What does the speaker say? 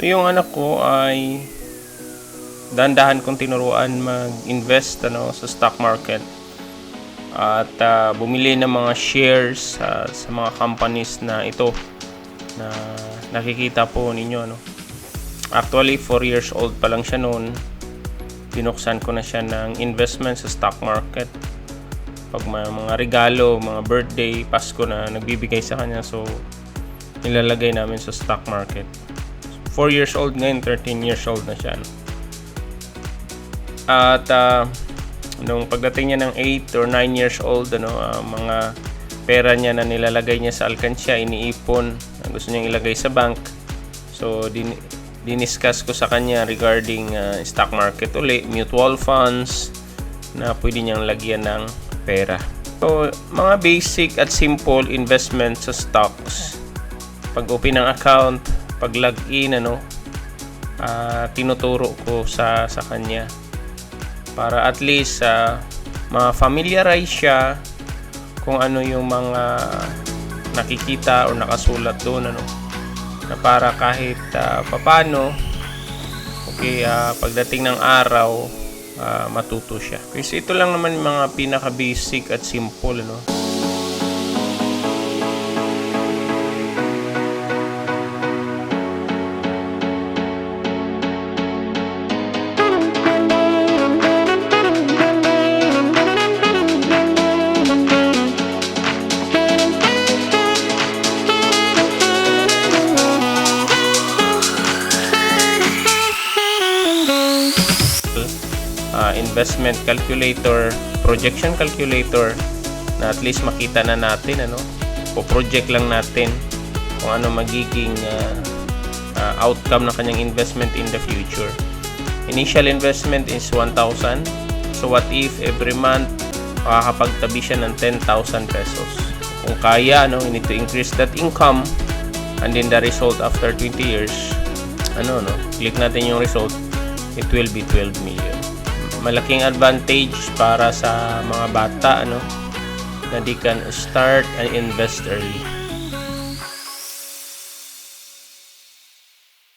So yung anak ko ay dandahan kong tinuruan mag-invest ano, sa stock market at ah, bumili ng mga shares sa, sa mga companies na ito na nakikita po ninyo no. Actually 4 years old pa lang siya noon. Binuksan ko na siya ng investment sa stock market. Pag may mga regalo, mga birthday, Pasko na nagbibigay sa kanya so nilalagay namin sa stock market. 4 years old ngayon, 13 years old na siya. At ah, nung pagdating niya ng 8 or 9 years old, ano, ah, mga pera niya na nilalagay niya sa alkansya, iniipon, gusto niyang ilagay sa bank. So, din diniscuss ko sa kanya regarding ah, stock market uli, mutual funds, na pwede niyang lagyan ng pera. So, mga basic at simple investment sa stocks. Pag open ng account, pag login, ano, ah, tinuturo ko sa sa kanya. Para at least sa ma-familiarize siya kung ano yung mga nakikita o nakasulat doon ano. Na para kahit ah, papano okay ah, pagdating ng araw ah, matuto siya. Kasi ito lang naman mga pinaka basic at simple ano uh, investment calculator, projection calculator na at least makita na natin ano, o project lang natin kung ano magiging uh, uh, outcome ng kanyang investment in the future. Initial investment is 1,000. So what if every month makakapagtabi siya ng 10,000 pesos? Kung kaya, no, you need to increase that income and then the result after 20 years, ano, no, click natin yung result, it will be 12 million. Malaking advantage para sa mga bata ano na they can start and invest early